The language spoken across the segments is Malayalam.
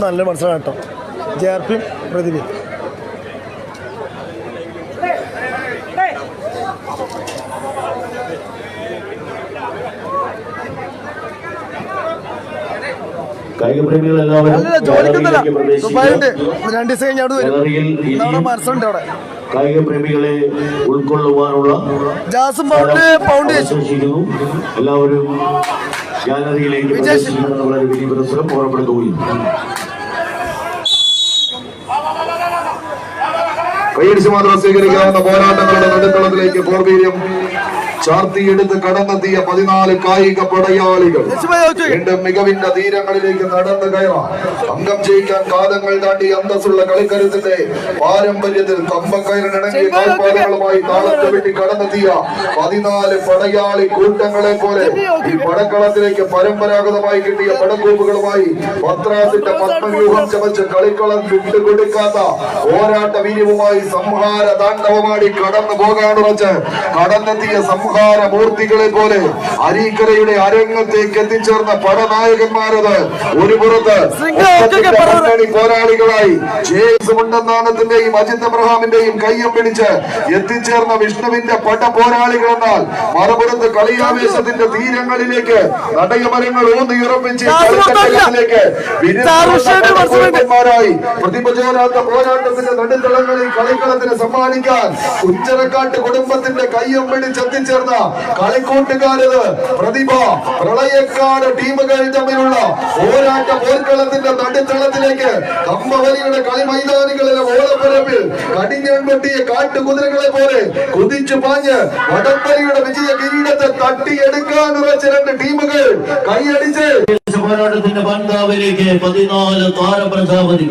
നല്ല മത്സരമാണ് കേട്ടോ. ജെ ആർ പി പ്രതിഭ കായിക പ്രേമികൾ അല്ല ജോലിക്കുന്നില്ല ദുബായിണ്ട് രണ്ട് ദിവസം കഴിഞ്ഞ് അവിടെ വരും മത്സരമുണ്ട് കായിക പ്രേമികളെ ഉൾക്കൊള്ളുവാനുള്ള ജാസും പൗണ്ട് പൗണ്ട് എല്ലാവരും ഗാലറിയിലേക്ക് പ്രവേശിക്കുന്ന ഒരു വിധി പുരസ്സരം ഓർമ്മപ്പെടുത്തുകയും കൈയടിച്ച് മാത്രം സ്വീകരിക്കാവുന്ന പോരാട്ടങ്ങളുടെ നടുത്തളത്തിലേക്ക് പോർവീര്യം ചാർത്തിയെടുത്ത് കടന്നെത്തിയ പതിനാല് കായിക പടയാളികൾ വീണ്ടും മികവിന്റെ തീരങ്ങളിലേക്ക് നടന്നു കയറാം അംഗം ജയിക്കാൻ കാലങ്ങൾ താണ്ടി അന്തസ്സുള്ള കളിക്കരുത്തിന്റെ പാരമ്പര്യത്തിൽ കമ്പക്കയറിനിണങ്ങിയ കാൽപാദങ്ങളുമായി താളത്ത് വെട്ടി കടന്നെത്തിയ പതിനാല് പടയാളി കൂട്ടങ്ങളെ പോലെ ഈ പടക്കളത്തിലേക്ക് പരമ്പരാഗതമായി കിട്ടിയ പടക്കൂപ്പുകളുമായി പത്രാസിന്റെ പത്മവ്യൂഹം ചമച്ച് കളിക്കളം വിട്ടുകൊടുക്കാത്ത പോരാട്ട വീര്യവുമായി സംഹാര താണ്ഡവമാടി കടന്നു പോകാനുറച്ച് കടന്നെത്തിയ സംഹാര മൂർത്തികളെ പോലെ അരീക്കരയുടെ അരങ്ങത്തേക്ക് എത്തിച്ചേർന്ന പടനായകന്മാരത് ഒരു പുറത്ത് പോരാളികളായി ജെയിംസ് മുണ്ടന്നാണത്തിന്റെയും അജിത് അബ്രഹാമിന്റെയും കയ്യം പിടിച്ച് എത്തിച്ചേർന്ന വിഷ്ണുവിന്റെ പട പോരാളികൾ എന്നാൽ മറുപുറത്ത് കളിയാവേശത്തിന്റെ തീരങ്ങളിലേക്ക് നടയമരങ്ങൾ ഊന്നിയുറപ്പിച്ച് കളിക്കട്ടകളിലേക്ക് വിരുദ്ധന്മാരായി പ്രതിഭജോരാത്ത പോരാട്ടത്തിന്റെ നടുത്തളങ്ങളിൽ കളിക്കളത്തിന് സമ്മാനിക്കാൻ കുഞ്ചരക്കാട്ട് കുടുംബത്തിന്റെ കയ്യം പിടിച്ചെത്തിച്ചേർന്ന കളിക്കൂട്ടുകാരത് പ്രതിഭ പ്രളയക്കാട് ടീമുകൾ തമ്മിലുള്ള പോരാട്ട പോർക്കളത്തിന്റെ നടുത്തളത്തിലേക്ക് കമ്പവലിയുടെ കളി മൈതാനികളിലെ ഓളപ്പരപ്പിൽ കടിഞ്ഞാൻ പൊട്ടിയ കാട്ടുകുതിരകളെ പോലെ കുതിച്ചു പാഞ്ഞ് വടംവലിയുടെ വിജയ ഉറച്ച രണ്ട് ടീമുകൾ കൈയടിച്ച് പോരാട്ടത്തിന്റെ പന്താവിലേക്ക് പതിനാല് താര പ്രജാപതി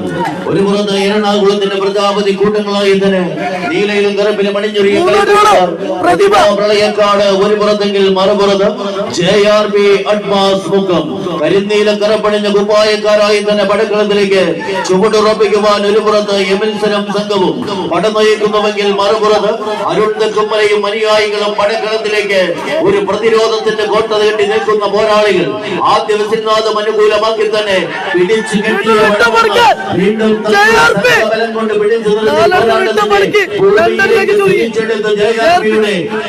ഒരു പുറത്ത് എറണാകുളത്തിന്റെ പ്രജാപതി കൂട്ടങ്ങളായി തന്നെ നീലയിലും കറുപ്പിലും അണിഞ്ഞൊരുങ്ങിയ പ്രളയക്കാട് ഒരു പുറത്തെങ്കിൽ മറുപുറത്ത് ജെ ആർ പി അഡ്മാസ് മുഖം കരിനീല കറപ്പണിഞ്ഞ കുപ്പായക്കാരായി തന്നെ പടക്കളത്തിലേക്ക് ചുവടുറപ്പിക്കുവാൻ ഒരു പുറത്ത് എമിൽസനം സംഘവും പടനയിക്കുന്നുവെങ്കിൽ മറുപുറത്ത് അരുൺ തെക്കുമലയും അനുയായികളും പടക്കളത്തിലേക്ക് ഒരു പ്രതിരോധത്തിന്റെ കോട്ട കെട്ടി നിൽക്കുന്ന പോരാളികൾ ആദ്യ വിസിനാഥം അനുകൂലമാക്കി തന്നെ പിടിച്ചു കെട്ടിയ വീണ്ടും ബലം കൊണ്ട് പിടിച്ചു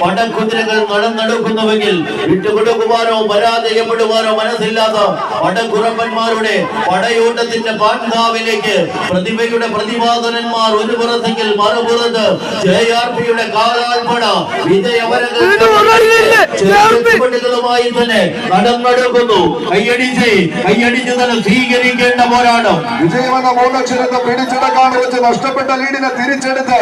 പടക്കുതിരകൾ നടന്നെടുക്കുന്നുവെങ്കിൽ വിട്ടുകൊടുക്കുവാനോ പരാജയപ്പെടുവാനോ മനസ്സില്ലാത്ത പടക്കുറപ്പന്മാരുടെ പടയോട്ടത്തിന്റെ പാൻകാവിലേക്ക് പ്രതിഭയുടെ പ്രതിപാദനന്മാർ ഒരു പുറത്തെങ്കിൽ മറുപുറത്ത് ജെ ആർ പിയുടെ കാലാൽപ്പട തന്നെ നടന്നെടുക്കുന്നു. കൈയടിച്ച് കൈയടിച്ച് തന്നെ സ്വീകരിക്കേണ്ട പോരാട്ടം. വിജയമെന്ന മൂന്നക്ഷരത്തെ പിടിച്ചെടുക്കാൻ വെച്ച് നഷ്ടപ്പെട്ട ലീഡിനെ തിരിച്ചെടുത്ത്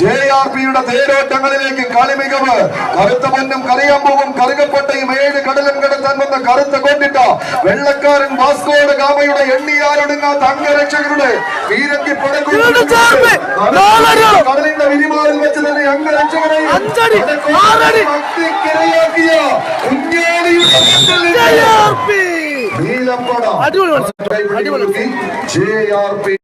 ജെ ആർ പിയുടെ തേരോട്ടങ്ങളിലേക്ക് കളിമികവ്. കറുത്ത പൊന്നും കറിയമ്പവും കറുകപ്പട്ടയും ഏഴ് കടലും കടത്താൻ വന്ന കറുത്ത കൊണ്ടിട്ട വെള്ളക്കാരൻ വാസ്കോട് ഗാമയുടെ എണ്ണിയാരൊടുങ്ങാത്ത അംഗരക്ഷകരുടെ വീരങ്കി കടലിന്റെ വിരിമാറിൽ വെച്ച് തന്നെ അംഗരക്ഷകരെയും കുഞ്ഞാലിയുടെ നീലപ്പട. അടിപൊളി അടിപൊളി ജെ ആർ പി.